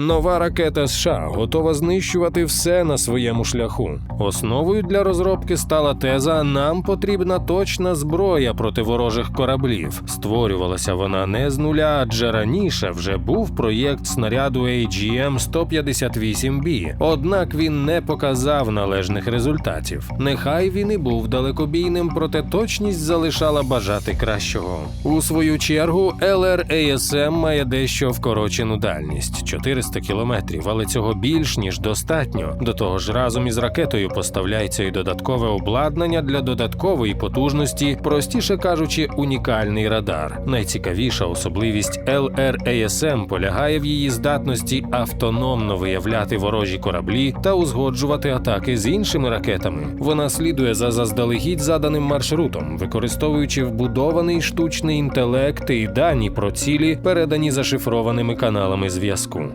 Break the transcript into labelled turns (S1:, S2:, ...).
S1: Нова ракета США готова знищувати все на своєму шляху. Основою для розробки стала теза: нам потрібна точна зброя проти ворожих кораблів. Створювалася вона не з нуля, адже раніше вже був проєкт снаряду AGM 158B, однак він не показав належних результатів. Нехай він і був далекобійним, проте точність залишала бажати кращого. У свою чергу LRASM має дещо вкорочену дальність 400 кілометрів, але цього більш ніж достатньо. До того ж, разом із ракетою поставляється і додаткове обладнання для додаткової потужності, простіше кажучи, унікальний радар. Найцікавіша особливість LRASM полягає в її здатності автономно виявляти ворожі кораблі та узгоджувати атаки з іншими ракетами. Вона слідує за заздалегідь заданим маршрутом, використовуючи вбудований штучний інтелект і дані про цілі, передані зашифрованими каналами зв'язку.